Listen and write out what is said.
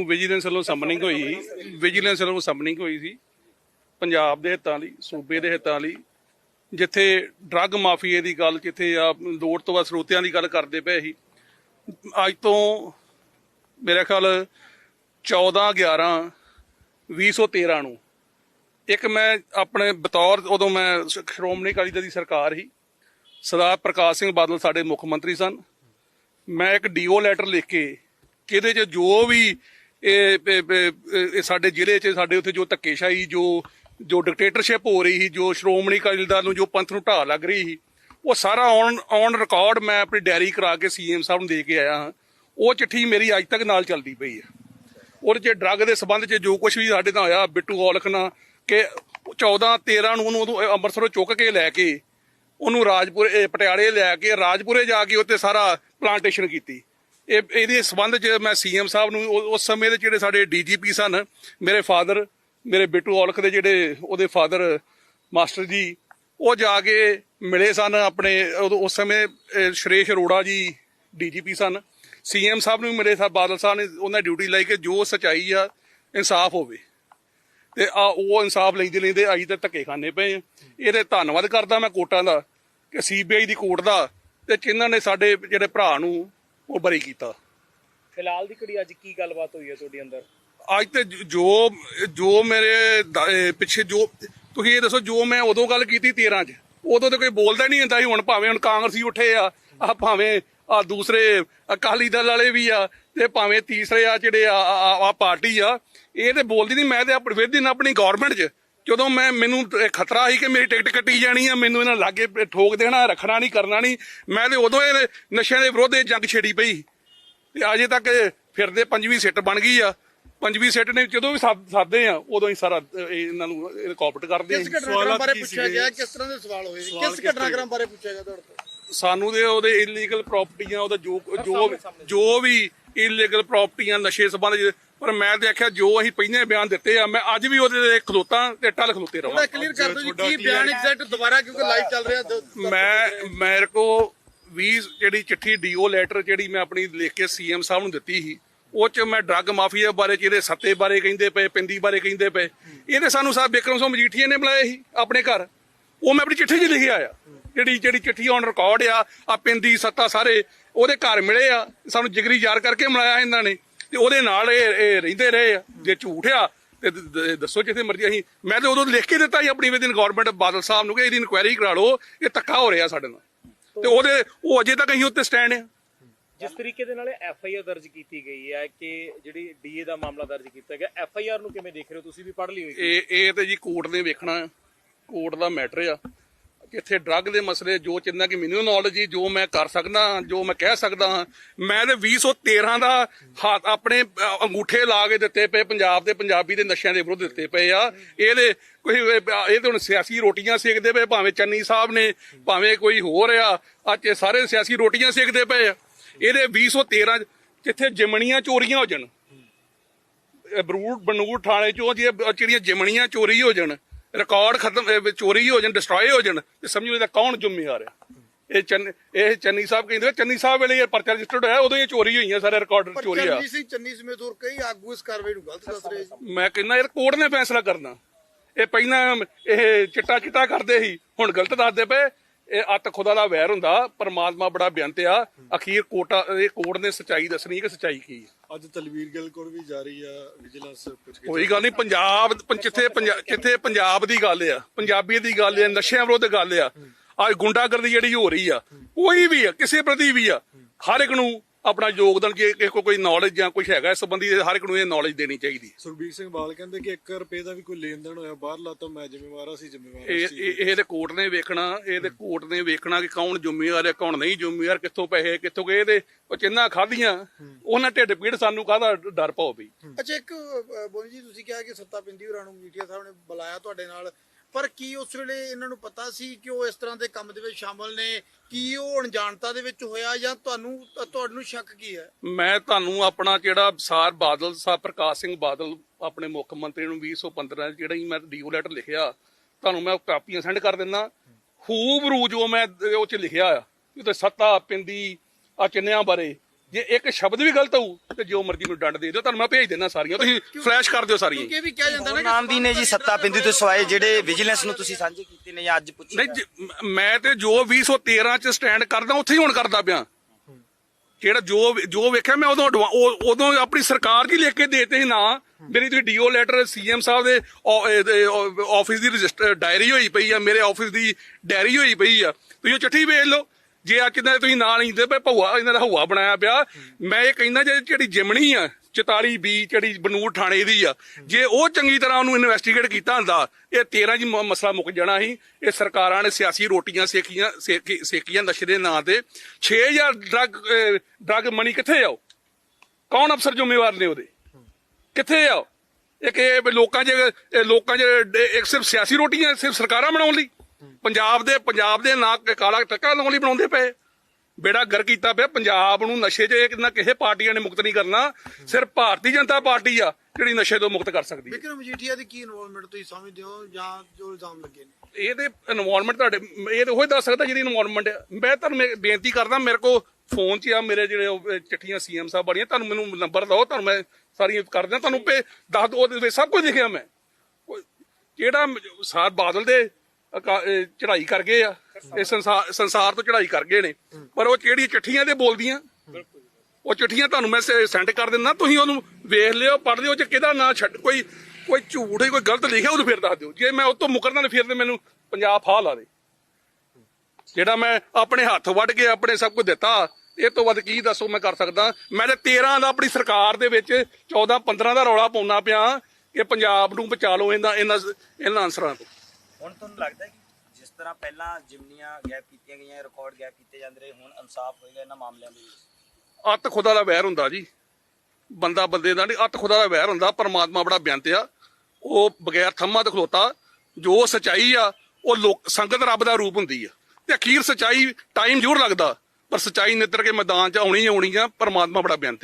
ਮੈਨੂੰ ਵਿਜੀਲੈਂਸ ਵੱਲੋਂ ਸਮਨਿੰਗ ਹੋਈ ਵਿਜੀਲੈਂਸ ਵੱਲੋਂ ਸਮਨਿੰਗ ਹੋਈ ਸੀ। ਪੰਜਾਬ ਦੇ ਹਿੱਤਾਂ ਲਈ, ਸੂਬੇ ਦੇ ਹਿੱਤਾਂ ਲਈ। ਜਿੱਥੇ ਡਰੱਗ ਮਾਫੀਏ ਦੀ ਗੱਲ, ਜਿੱਥੇ ਆ ਲੋੜ ਤੋਂ ਵੱਧ ਸਰੋਤਿਆਂ ਦੀ ਗੱਲ ਕਰਦੇ ਪਏ ਸੀ। ਅੱਜ ਤੋਂ ਮੇਰੇ ਖਿਆਲ 14 11 2013 ਨੂੰ ਇੱਕ ਮੈਂ ਆਪਣੇ ਬਤੌਰ ਉਦੋਂ ਮੈਂ ਸ਼੍ਰੋਮਣੀ ਅਕਾਲੀ ਦਲ ਦੀ ਸਰਕਾਰ ਸੀ। ਸਰਦਾਰ ਪ੍ਰਕਾਸ਼ ਸਿੰਘ ਬਾਦਲ ਸਾਡੇ ਮੁੱਖ ਮੰਤਰੀ ਸਨ। ਮੈਂ ਇੱਕ ਡੀਓ ਲੈਟਰ ਲਿਖ ਕੇ ਕਿਹਦੇ 'ਚ ਜੋ ਵੀ ਇਹ ਸਾਡੇ ਜ਼ਿਲ੍ਹੇ 'ਚ, ਸਾਡੇ ਉੱਥੇ ਜੋ ਧੱਕੇਸ਼ਾਹੀ, ਜੋ ਜੋ ਡਿਕਟੇਟਰਸ਼ਿਪ ਹੋ ਰਹੀ ਸੀ, ਜੋ ਸ਼੍ਰੋਮਣੀ ਅਕਾਲੀ ਦਲ ਨੂੰ ਜੋ ਪੰਥ ਨੂੰ ਢਾਹ ਲੱਗ ਰਹੀ ਸੀ, ਉਹ ਸਾਰਾ ਔਨ ਔਨ ਰਿਕਾਰਡ ਮੈਂ ਆਪਣੀ ਡਾਇਰੀ ਕਰਾ ਕੇ ਸੀਐਮ ਸਾਹਿਬ ਨੂੰ ਦੇ ਕੇ ਆਇਆ ਹਾਂ। ਉਹ ਚਿੱਠੀ ਮੇਰੀ ਅੱਜ ਤੱਕ ਨਾਲ ਚੱਲਦੀ ਪਈ ਹੈ। ਉਹਦੇ 'ਚ ਡਰੱਗ ਦੇ ਸੰਬੰਧ 'ਚ ਜੋ ਕੁਝ ਵੀ ਸਾਡੇ ਨਾਲ ਹੋਇਆ, ਬਿੱਟੂ ਔਲਖ ਨਾਲ ਕਿ 14 13 ਨੂੰ ਉਹਨੂੰ ਉਦੋਂ ਅੰਮ੍ਰਿਤਸਰੋਂ ਚੁੱਕ ਕੇ ਲੈ ਕੇ, ਉਹਨੂੰ ਰਾਜਪੁਰੇ ਪਟਿਆਲੇ ਲੈ ਕੇ ਰਾਜਪੁਰੇ ਜਾ ਕੇ ਉੱਤੇ ਸਾਰਾ ਪਲਾਂਟੇਸ਼ਨ ਕੀਤੀ। ਇਹ ਇਹਦੇ ਸਬੰਧ 'ਚ ਮੈਂ ਸੀਐਮ ਸਾਹਿਬ ਨੂੰ ਉਹ- ਉਸ ਸਮੇਂ ਦੇ ਜਿਹੜੇ ਸਾਡੇ ਡੀਜੀਪੀ ਸਨ ਮੇਰੇ ਫਾਦਰ ਮੇਰੇ ਬਿੱਟੂ ਔਲਖ ਦੇ ਜਿਹੜੇ ਉਹਦੇ ਫਾਦਰ ਮਾਸਟਰ ਜੀ ਉਹ ਜਾ ਕੇ ਮਿਲੇ ਸਨ ਆਪਣੇ ਉਸ ਸਮੇਂ ਅਹ, ਸ਼੍ਰੇਸ਼ ਅਰੋੜਾ ਜੀ ਡੀਜੀਪੀ ਸਨ। ਸੀਐਮ ਸਾਹਿਬ ਨੂੰ ਵੀ ਮਿਲੇ ਸਨ ਬਾਦਲ ਸਾਹਿਬ ਨੇ ਉਹਨਾਂ ਡਿਊਟੀ ਲਾਈ ਕਿ ਜੋ ਸਚਾਈ ਆ ਇਨਸਾਫ ਹੋਵੇ। ਤੇ ਆ ਉਹ ਇਨਸਾਫ ਲੈਂਦੇ ਲੈਂਦੇ ਅੱਜ ਤੇ ਧੱਕੇ ਖਾਣੇ ਪਏ ਆ ਇਹਦੇ ਧੰਨਵਾਦ ਕਰਦਾ ਮੈਂ ਕੋਰਟਾਂ ਦਾ ਕਿ ਸੀਬੀਆਈ ਦੀ ਕੋਰਟ ਦਾ ਤੇ ਜਿਨ੍ਹਾਂ ਨੇ ਸਾਡੇ ਜਿਹੜੇ ਭਰਾ ਨੂੰ ਉਹ ਬਰੀ ਕੀਤਾ? ਫਿਲਹਾਲ ਦੀ ਘੜੀ ਅੱਜ ਕੀ ਗੱਲਬਾਤ ਹੋਈ ਹੈ ਤੁਹਾਡੇ ਅੰਦਰ? ਅੱਜ ਤੇ ਜ- ਜੋ ਮੇਰੇ ਦ- ਇਹ ਪਿੱਛੇ ਜੋ ਤੁਸੀਂ ਇਹ ਦੱਸੋ ਜੋ ਮੈਂ ਉਦੋਂ ਗੱਲ ਕੀਤੀ 13 ਚ ਉਦੋਂ ਤੇ ਕੋਈ ਬੋਲਦਾ ਨਹੀਂ ਹੁੰਦਾ ਸੀ ਹੁਣ ਭਾਵੇਂ ਹੁਣ ਕਾਂਗਰਸੀ ਉੱਠੇ ਆ ਆ ਭਾਵੇਂ ਆ ਦੂਸਰੇ ਅਕਾਲੀ ਦਲ ਵਾਲੇ ਵੀ ਆ ਤੇ ਭਾਵੇਂ ਤੀਸਰੇ ਆ ਜਿਹੜੇ ਆ ਆ- ਆ ਪਾਰਟੀ ਆ ਇਹ ਤੇ ਬੋਲਦੀ ਨਹੀਂ ਮੈਂ ਤੇ ਆਪਣੇ ਵਿਦਿਨ ਆਪਣੀ ਗਵਰਨਮੈਂਟ 'ਚ ਜਦੋਂ ਮੈਂ ਮੈਨੂੰ ਖਤਰਾ ਸੀ ਕਿ ਮੇਰੀ ਟਿਕਟ ਕੱਟੀ ਜਾਣੀ ਆ ਮੈਨੂੰ ਇਹਨਾਂ ਲਾਗੇ ਠੋਕ ਦੇਣਾ ਰੱਖਣਾ ਨਹੀਂ ਕਰਨਾ ਨਹੀਂ ਮੈਂ ਤੇ ਉਦੋਂ ਇਹ ਨਸ਼ਿਆਂ ਦੇ ਵਿਰੁੱਧ ਇਹ ਜੰਗ ਛੇੜੀ ਪਈ। ਤੇ ਅਜੇ ਤੱਕ ਫਿਰਦੇ ਪੰਜਵੀਂ ਸਿੱਟ ਬਣ ਗਈ ਆ। ਪੰਜਵੀਂ ਸਿੱਟ ਨੇ ਜਦੋਂ ਵੀ ਸਾਧਦੇ ਆ ਉਦੋਂ ਹੀ ਸਾਰਾ ਇਹ ਇਹਨਾਂ ਨੂੰ ਰਿਕਾਰਡ ਕਰਦੇ ਕਿਸ ਆ ਘਟਨਾਕ੍ਰਮ ਬਾਰੇ ਪੁੱਛਿਆ ਗਿਆ? ਕਿਸ ਤਰ੍ਹਾਂ ਦੇ ਸਵਾਲ ਹੋਏ? ਕਿਸ ਘਟਨਾਕ੍ਰਮ ਬਾਰੇ ਪੁੱਛਿਆ ਗਿਆ ਤੁਹਾਡੇ ਤੋਂ? ਸਾਨੂੰ ਦੇ ਉਹਦੇ ਇਲੀਗਲ ਪ੍ਰਾਪਰਟੀਆਂ ਉਹਦਾ ਜੋ ਜੋ ਵੀ ਇਲੀਗਲ ਪ੍ਰਾਪਰਟੀਆਂ ਨਸ਼ੇ ਸੰਬੰਧ ਪਰ ਮੈਂ ਤੇ ਆਖਿਆ ਜੋ ਅਸੀਂ ਪਹਿਲੇ ਬਿਆਨ ਦਿੱਤੇ ਆ ਮੈਂ ਅੱਜ ਵੀ ਉਹਦੇ ਤੇ ਖਲੋਤਾ ਤੇ ਟੱਲ ਖਲੋਤੇ ਰਵਾਂ। ਕਲੀਅਰ ਕਰ ਦਿਓ ਜੀ ਕੀ ਬਿਆਨ ਐਗਜ਼ੈਕਟ ਦੁਬਾਰਾ ਕਿਉਂਕਿ ਲਾਈਵ ਚੱਲ ਰਿਹਾ ਮੈਂ ਮੇਰੇ ਕੋ 20 ਜਿਹੜੀ ਚਿੱਠੀ ਡੀਓ ਲੈਟਰ ਜਿਹੜੀ ਮੈਂ ਆਪਣੀ ਲਿਖ ਕੇ ਸੀਐਮ ਸਾਹਿਬ ਨੂੰ ਦਿੱਤੀ ਸੀ ਉਹ ਚ ਮੈਂ ਡਰੱਗ ਮਾਫੀਆ ਬਾਰੇ ਜਿਹਦੇ ਸੱਤੇ ਬਾਰੇ ਕਹਿੰਦੇ ਪਏ ਪਿੰਦੀ ਬਾਰੇ ਕਹਿੰਦੇ ਪਏ। ਇਹਦੇ ਸਾਨੂੰ ਸਾਹਿਬ ਬਿਕਰਮ ਸਿੰਘ ਮਜੀਠੀਆ ਨੇ ਬੁਲਾਏ ਸੀ ਆਪਣੇ ਘਰ। ਉਹ ਮੈਂ ਆਪਣੀ ਚਿੱਠੀ 'ਚ ਲਿਖਿਆ ਆ। ਜਿਹੜੀ ਜਿਹੜੀ ਚਿੱਠੀ ਔਨ ਰਿਕਾਰਡ ਆ ਆ ਪਿੰਦੀ ਸੱਤਾ ਸਾਰੇ ਉਹਦੇ ਘਰ ਮਿਲੇ ਆ। ਸਾਨੂੰ ਜਿਗਰੀ ਯਾਰ ਕਰਕੇ ਮਿਲਾਇਆ ਇਹਨਾਂ ਨੇ। ਤੇ ਉਹਦੇ ਨਾਲ ਇਹ ਇਹ ਰਹਿੰਦੇ ਰਹੇ ਆ। ਜੇ ਝੂਠ ਆ ਤੇ ਦ- ਦ- ਦੱਸੋ ਜਿੱਥੇ ਮਰਜ਼ੀ ਅਸੀਂ। ਮੈਂ ਤੇ ਉਦੋਂ ਲਿਖ ਕੇ ਦਿੱਤਾ ਸੀ ਆਪਣੀ ਵਿਦਿਨ ਗਵਰਨਮੈਂਟ ਬਾਦਲ ਸਾਹਿਬ ਨੂੰ ਕਿ ਇਹਦੀ ਇਨਕੁਆਇਰੀ ਕਰਾ ਲਓ ਇਹ ਧੱਕਾ ਹੋ ਰਿਹਾ ਸਾਡੇ ਨਾਲ। ਤੇ ਉਹਦੇ ਉਹ ਅਜੇ ਤੱਕ ਅਸੀਂ ਉੱਤੇ ਸਟੈਂਡ ਆ। ਜਿਸ ਤਰੀਕੇ ਦੇ ਨਾਲ ਐਫ ਆਈ ਆਰ ਦਰਜ ਕੀਤੀ ਗਈ ਹੈ ਕਿ ਜਿਹੜੀ ਡੀਏ ਦਾ ਮਾਮਲਾ ਦਰਜ ਕੀਤਾ ਗਿਆ ਐਫ ਆਈ ਆਰ ਨੂੰ ਕਿਵੇਂ ਦੇਖ ਰਹੇ ਹੋ? ਤੁਸੀਂ ਵੀ ਪੜ੍ਹ ਲਈ ਹੋਏਗੀ। ਇਹ ਇਹ ਤੇ ਜੀ ਕੋਰਟ ਨੇ ਵੇਖਣਾ ਕੋਰਟ ਦਾ ਮੈਟਰ ਆ। ਕਿੱਥੇ ਡਰੱਗ ਦੇ ਮਸਲੇ ਜੋ ਜਿੰਨਾ ਕਿ ਮੈਨੂੰ ਨੌਲੇਜ ਜੀ ਜੋ ਮੈਂ ਕਰ ਸਕਦਾ ਹਾਂ, ਜੋ ਮੈਂ ਕਹਿ ਸਕਦਾ ਹਾਂ। ਮੈਂ ਤੇ 2013 ਦਾ ਹੱਥ ਆਪਣੇ ਅ, ਅੰਗੂਠੇ ਲਾ ਕੇ ਦਿੱਤੇ ਪਏ ਪੰਜਾਬ ਦੇ ਪੰਜਾਬੀ ਦੇ ਨਸ਼ਿਆਂ ਦੇ ਵਿਰੁੱਧ ਦਿੱਤੇ ਪਏ ਆ। ਇਹਦੇ ਕੋਈ ਇਹ ਤੇ ਹੁਣ ਸਿਆਸੀ ਰੋਟੀਆਂ ਸੇਕਦੇ ਪਏ ਭਾਵੇਂ ਚੰਨੀ ਸਾਹਿਬ ਨੇ ਭਾਵੇਂ ਕੋਈ ਹੋਰ ਆ ਅੱਜ ਇਹ ਸਾਰੇ ਸਿਆਸੀ ਰੋਟੀਆਂ ਸੇਕਦੇ ਪਏ ਆ। ਇਹਦੇ 2013 ਚ ਜਿੱਥੇ ਜਿਮਣੀਆਂ ਚੋਰੀਆਂ ਹੋ ਜਾਣ ਇਹ ਬਰੂਡ ਬਨੂੜ ਥਾਣੇ ਚੋਂ ਜੇ ਜਿਹੜੀਆਂ ਜਿਮਣੀਆਂ ਚੋਰੀ ਹੋ ਜਾਣ ਰਿਕਾਰਡ ਖਤਮ ਚੋਰੀ ਹੋ ਜਾਣ ਡਿਸਟਰੋਏ ਹੋ ਜਾਣ ਤੇ ਸਮਝੋ ਇਹਦਾ ਕੌਣ ਜ਼ਿੰਮੇਵਾਰ ਆ ਇਹ ਚੰਨ ਇਹ ਚੰਨੀ ਸਾਹਿਬ ਕਹਿੰਦੇ ਚੰਨੀ ਸਾਹਿਬ ਵੇਲੇ ਇਹ ਪਰਚਾ ਰਜਿਸਟਰਡ ਹੋਇਆ ਉਦੋਂ ਇਹ ਚੋਰੀ ਹੋਈਆਂ ਸਾਰੇ ਰਿਕਾਰਡ ਚੋਰੀ ਆ। ਚਰਨਜੀਤ ਸਿੰਘ ਚੰਨੀ ਸਮੇਤ ਹੋਰ ਕਈ ਆਗੂ ਇਸ ਕਾਰਵਾਈ ਨੂੰ ਗਲਤ ਦੱਸ ਰਹੇ ਸੀ। ਮੈਂ ਕਹਿੰਦਾ ਯਾਰ ਕੋਰਟ ਨੇ ਫੈਸਲਾ ਕਰਨਾ। ਇਹ ਪਹਿਲਾਂ ਇਹ ਚਿੱਟਾ ਚਿੱਟਾ ਕਰਦੇ ਸੀ ਹੁਣ ਗਲਤ ਦੱਸਦੇ ਪਏ। ਇਹ ਅੱਤ ਖੁਦਾ ਦਾ ਵੈਰ ਹੁੰਦਾ ਪਰਮਾਤਮਾ ਬੜਾ ਬਿਆੰਤ ਆ। ਅਖੀਰ ਕੋਟਾ ਇਹ ਕੋਰਟ ਨੇ ਸਚਾਈ ਦੱਸਣੀ ਕਿ ਸਚਾਈ ਕੀ ਹੈ? ਅੱਜ ਤਲਵੀਰ ਗਿੱਲ ਕੋਲ ਵੀ ਜਾਰੀ ਆ ਵਿਜੀਲੈਂਸ ਕੋਈ ਗੱਲ ਨਹੀਂ ਪੰਜਾਬ ਜਿੱਥੇ ਜਿੱਥੇ ਪੰਜਾਬ ਦੀ ਗੱਲ ਆ? ਪੰਜਾਬੀ ਦੀ ਗੱਲ ਆ ਨਸ਼ਿਆਂ ਵਿਰੁੱਧ ਗੱਲ ਆ। ਅੱਜ ਗੁੰਡਾਗਰਦੀ ਜਿਹੜੀ ਹੋ ਰਹੀ ਆ ਕੋਈ ਵੀ ਆ ਕਿਸੇ ਪ੍ਰਤੀ ਵੀ ਆ ਹਰ ਇੱਕ ਨੂੰ ਆਪਣਾ ਯੋਗਦਾਨ ਜੇ ਕਿਸੇ ਕੋਲ ਕੋਈ ਨੌਲੇਜ ਜਾਂ ਕੁਝ ਹੈਗਾ ਇਸ ਸੰਬੰਧੀ ਹਰ ਇੱਕ ਨੂੰ ਇਹ ਨੌਲੇਜ ਦੇਣੀ ਚਾਹੀਦੀ ਸੁਰਬੀਰ ਸਿੰਘ ਬਾਲ ਕਹਿੰਦੇ ਕਿ 1 ਰੁਪਏ ਦਾ ਵੀ ਕੋਈ ਲੈਣ ਦੇਣ ਹੋਇਆ ਬਾਹਰਲਾ ਤਾਂ ਮੈਂ ਜ਼ਿੰਮੇਵਾਰ ਆ ਸੀ ਜ਼ਿੰਮੇਵਾਰ ਇਹ ਸੀ ਇਹ ਇਹ ਤੇ ਕੋਰਟ ਨੇ ਵੇਖਣਾ ਇਹ ਤੇ ਕੋਰਟ ਨੇ ਵੇਖਣਾ ਕਿ ਕੌਣ ਜ਼ਿੰਮੇਵਾਰ ਹੈ ਕੌਣ ਨਹੀਂ ਜ਼ਿੰਮੇਵਾਰ ਕਿੱਥੋਂ ਪੈਸੇ ਕਿੱਥੋਂ ਗਏ ਤੇ ਉਹ ਚਿੰਨਾ ਖਾਧੀਆਂ ਉਹਨਾਂ ਢਿੱਡ ਪੀੜ ਸਾਨੂੰ ਕਾਹਦਾ ਡਰ ਪਾਉ ਵੀ ਅੱਛਾ ਇੱਕ ਬੋਨੀ ਜੀ ਤੁਸੀਂ ਕਿਹਾ ਕਿ ਸੱਤਾ ਪਿੰਦੀ ਹੋਰਾਂ ਨੂੰ ਮੀਡੀਆ ਸਾਹਿਬ ਨੇ ਬੁਲਾਇਆ ਤੁਹਾਡੇ ਨਾਲ ਪਰ ਕੀ ਉਸ ਵੇਲੇ ਇਹਨਾਂ ਨੂੰ ਪਤਾ ਸੀ ਕਿ ਉਹ ਇਸ ਤਰ੍ਹਾਂ ਦੇ ਕੰਮ ਦੇ ਵਿੱਚ ਸ਼ਾਮਲ ਨੇ? ਕੀ ਉਹ ਅਣਜਾਣਤਾ ਦੇ ਵਿੱਚ ਹੋਇਆ ਜਾਂ ਤੁਹਾਨੂੰ ਤੁਹਾਨੂੰ ਸ਼ੱਕ ਕੀ ਹੈ? ਮੈਂ ਤੁਹਾਨੂੰ ਆਪਣਾ ਜਿਹੜਾ ਸਾਰ ਬਾਦਲ ਸਾਹਿਬ ਪ੍ਰਕਾਸ਼ ਸਿੰਘ ਬਾਦਲ ਆਪਣੇ ਮੁੱਖ ਮੰਤਰੀ ਨੂੰ 2015 ਚ ਜਿਹੜਾ ਹੀ ਮੈਂ ਡੀਓ ਲੈਟਰ ਲਿਖਿਆ, ਤੁਹਾਨੂੰ ਮੈਂ ਉਹ ਕਾਪੀਆਂ ਸੈਂਡ ਕਰ ਦਿੰਦਾ। ਹੂਬਰੂ ਜੋ ਮੈਂ ਉਹ ਚ ਲਿਖਿਆ ਆ ਤੇ ਸੱਤਾ ਪਿੰਦੀ ਆ ਚਿੰਨਿਆਂ ਬਾਰੇ। ਜੇ ਇੱਕ ਸ਼ਬਦ ਵੀ ਗਲਤ ਹੋਊ ਤੇ ਜੋ ਮਰਜ਼ੀ ਮੈਨੂੰ ਡੰਡ ਦੇ ਦਿਓ ਤੁਹਾਨੂੰ ਮੈਂ ਭੇਜ ਦੇਣਾ ਸਾਰੀਆਂ। ਤੁਸੀਂ ਫਲੈਸ਼ ਕਰ ਦਿਓ ਸਾਰੀਆਂ। ਕਿਉਂਕਿ ਇਹ ਵੀ ਕਿਹਾ ਜਾਂਦਾ ਨਾ ਨਾਮ ਵੀ ਨੇ ਜੀ ਸੱਤਾ ਪਿੰਦੀ ਤੋਂ ਸਵਾਏ ਜਿਹੜੇ ਵਿਜੀਲੈਂਸ ਨੂੰ ਤੁਸੀਂ ਸਾਂਝੇ ਕੀਤੇ ਨੇ ਜਾਂ ਅੱਜ ਪੁੱਛੇ ਨਹੀਂ ਜੇ- ਮ- ਮੈਂ ਤੇ ਜੋ 2013 ਚ ਸਟੈਂਡ ਕਰਦਾ ਉੱਥੇ ਹੀ ਹੁਣ ਕਰਦਾ ਪਿਆ। ਜਿਹੜਾ ਜੋ ਜੋ ਵੇਖਿਆ ਮੈਂ ਉਦੋਂ ਅਡਵਾ- ਉਹ- ਉਦੋਂ ਆਪਣੀ ਸਰਕਾਰ ਕੀ ਲਿਖ ਕੇ ਦੇਤੇ ਸੀ ਨਾ। ਮੇਰੀ ਤੁਸੀਂ ਡੀਓ ਲੈਟਰ ਸੀਐਮ ਸਾਹਿਬ ਦੇ ਆਫਿਸ ਦੀ ਰਜਿਸਟਰ ਡਾਇਰੀ ਹੋਈ ਪਈ ਆ ਮੇਰੇ ਆਫਿਸ ਦੀ ਡਾਇਰੀ ਹੋਈ ਪਈ ਆ। ਤੁਸੀਂ ਉਹ ਚਿੱਠੀ ਵੇਚ ਲਓ। ਜੇ ਅੱਜ ਦੇ ਤੁਸੀਂ ਨਾਂ ਨਹੀਂ ਦੇ ਪਏ, ਭਊਆ ਇਹਨਾਂ ਦਾ ਹਵਾ ਬਣਾਇਆ ਪਿਆ। ਮੈਂ ਇਹ ਕਹਿੰਦਾ ਜੇ ਜਿਹੜੀ ਜਿਮਣੀ ਆ 44 ਬੀ ਜਿਹੜੀ ਬਨੂੜ ਥਾਣੇ ਦੀ ਆ, ਜੇ ਉਹ ਚੰਗੀ ਤਰ੍ਹਾਂ ਉਹਨੂੰ ਇਨਵੈਸਟੀਗੇਟ ਕੀਤਾ ਹੁੰਦਾ, ਇਹ 13 ਜੀ ਮਸਲਾ ਮੁੱਕ ਜਾਣਾ ਸੀ। ਇਹ ਸਰਕਾਰਾਂ ਨੇ ਸਿਆਸੀ ਰੋਟੀਆਂ ਸੇਕੀਆਂ, ਸੇਕੀ- ਸੇਕੀਆਂ ਨਸ਼ੇ ਦੇ ਨਾਂ ਤੇ। 6000 ਡਰਗ ਡਰਗ ਮਨੀ ਕਿੱਥੇ ਆਓ ਕੌਣ ਅਫਸਰ ਜ਼ਿੰਮੇਵਾਰ ਨੇ ਉਹਦੇ? ਕਿੱਥੇ ਆਓ ਇੱਕ ਇਹ ਵੀ ਲੋਕਾਂ 'ਚ ਲੋਕਾਂ 'ਚ ਇੱਕ ਸਿਰਫ ਸਿਆਸੀ ਰੋਟੀਆਂ, ਸਿਰਫ ਸਰਕਾਰਾਂ ਬਣਾਉਣ ਲਈ। ਪੰਜਾਬ ਦੇ ਪੰਜਾਬ ਦੇ ਨਾਂ ਕਾਲਾ ਟੱਕਾ ਲਾਉਣ ਲਈ ਬਣਾਉਂਦੇ ਪਏ। ਬੇੜਾ ਗਰ ਕੀਤਾ ਪਿਆ। ਪੰਜਾਬ ਨੂੰ ਨਸ਼ੇ 'ਚ ਇਹ ਨਾ ਕਿਸੇ ਪਾਰਟੀਆਂ ਨੇ ਮੁਕਤ ਨਹੀਂ ਕਰਨਾ। ਸਿਰਫ ਭਾਰਤੀ ਜਨਤਾ ਪਾਰਟੀ ਆ ਜਿਹੜੀ ਨਸ਼ੇ ਤੋਂ ਮੁਕਤ ਕਰ ਸਕਦੀ ਹੈ। ਵਿਕਰਮ ਮਜੀਠੀਆ ਦੀ ਕੀ ਇਨਵੋਲਵਮੈਂਟ ਤੁਸੀਂ ਸਮਝਦੇ ਹੋ ਜਾਂ ਜੋ ਇਲਜ਼ਾਮ ਲੱਗੇ ਨੇ? ਇਹ ਇਨਵੋਲਵਮੈਂਟ ਤੁਹਾਡੇ ਇਹ ਤੇ ਉਹ ਦੱਸ ਸਕਦਾ ਜਿਹਦੀ ਇਨਵੋਲਵਮੈਂਟ ਮੈਂ ਤੁਹਾਨੂੰ ਬੇਨਤੀ ਕਰਦਾ ਮੇਰੇ ਕੋ ਫੋਨ 'ਚ ਆ ਮੇਰੇ ਜਿਹੜੇ ਚਿੱਠੀਆਂ ਸੀਐਮ ਸਾਹਿਬ ਵਾਲੀਆਂ ਤੁਹਾਨੂੰ ਮੈਨੂੰ ਨੰਬਰ ਦਿਓ ਤੁਹਾਨੂੰ ਮੈਂ ਸਾਰੀਆਂ ਕਰ ਦਿਆਂ। ਤੁਹਾਨੂੰ ਦੱਸ ਦੋ ਉਹਦੇ ਸਭ ਕੁਝ ਲਿਖਿਆ ਮੈਂ। ਜਿਹੜਾ ਸਾਰ ਬਾਦਲ ਦੇ ਚੜ੍ਹਾਈ ਕਰ ਗਏ ਆ। ਇਹ ਸੰਸਾਰ ਸੰਸਾਰ ਤੋਂ ਚੜ੍ਹਾਈ ਕਰ ਗਏ ਨੇ। ਪਰ ਉਹ ਕਿਹੜੀ ਚਿੱਠੀਆਂ ਦੇ ਬੋਲਦੀਆਂ। ਉਹ ਚਿੱਠੀਆਂ ਤੁਹਾਨੂੰ ਮੈਂ ਸੈਂਡ ਕਰ ਦਿੰਦਾ। ਤੁਸੀਂ ਉਹਨੂੰ ਵੇਖ ਲਿਓ, ਪੜ੍ਹ ਲਿਓ ਚ ਕਿਹਦਾ ਨਾਂ ਛੱਡ ਕੋਈ ਕੋਈ ਝੂਠ, ਕੋਈ ਗਲਤ ਲਿਖਿਆ, ਉਹਨੂੰ ਫਿਰ ਦੱਸ ਦਿਓ। ਜੇ ਮੈਂ ਉਹ ਤੋਂ ਮੁਕਰਨਾ ਫਿਰ ਤੇ ਮੈਨੂੰ ਪੰਜਾਬ ਫਾਹ ਲਾ ਦੇ। ਜਿਹੜਾ ਮੈਂ ਆਪਣੇ ਹੱਥ ਵੱਢ ਕੇ ਆਪਣੇ ਸਭ ਕੁਝ ਦਿੱਤਾ, ਇਹ ਤੋਂ ਵੱਧ ਕੀ ਦੱਸੋ ਮੈਂ ਕਰ ਸਕਦਾ? ਮੈਂ ਤੇ 13 ਦਾ ਆਪਣੀ ਸਰਕਾਰ ਦੇ ਵਿੱਚ 14 15 ਦਾ ਰੌਲਾ ਪਾਉਣਾ ਪਿਆ ਕਿ ਪੰਜਾਬ ਨੂੰ ਬਚਾ ਲਓ ਇਹਨਾਂ ਇਹਨਾਂ ਇਹਨਾਂ ਆਨਸਰਾਂ ਤੋਂ। ਹੁਣ ਤੁਹਾਨੂੰ ਲੱਗਦਾ ਕਿ ਜਿਸ ਤਰ੍ਹਾਂ ਪਹਿਲਾਂ ਜਿਮਨੀਆਂ ਗੈਪ ਕੀਤੀਆਂ ਗਈਆਂ ਰਿਕਾਰਡ ਗੈਪ ਕੀਤੇ ਜਾਂਦੇ ਰਹੇ, ਹੁਣ ਇਨਸਾਫ ਹੋਏਗਾ ਇਹਨਾਂ ਮਾਮਲਿਆਂ ਦੇ ਵਿੱਚ? ਅੱਤ ਖੁਦਾ ਦਾ ਵੈਰ ਹੁੰਦਾ ਜੀ। ਬੰਦਾ ਬੰਦੇ ਦਾ ਨਹੀਂ, ਅੱਤ ਖੁਦਾ ਦਾ ਵੈਰ ਹੁੰਦਾ, ਪਰਮਾਤਮਾ ਬੜਾ ਬਿਆੰਤ ਆ। ਉਹ ਬਗੈਰ ਥੰਮਾ ਤੇ ਖਲੋਤਾ, ਜੋ ਸਚਾਈ ਆ, ਉਹ ਲੋਕ, ਸੰਗਤ ਰੱਬ ਦਾ ਰੂਪ ਹੁੰਦੀ ਆ। ਤੇ ਅਖੀਰ ਸਚਾਈ ਟਾਈਮ ਜ਼ਰੂਰ ਲੱਗਦਾ, ਪਰ ਸਚਾਈ ਨਿੱਤਰ ਕੇ ਮੈਦਾਨ 'ਚ ਆਉਣੀ ਆਉਣੀ ਆ, ਪਰਮਾਤਮਾ ਬੜਾ ਬਿਆੰਤ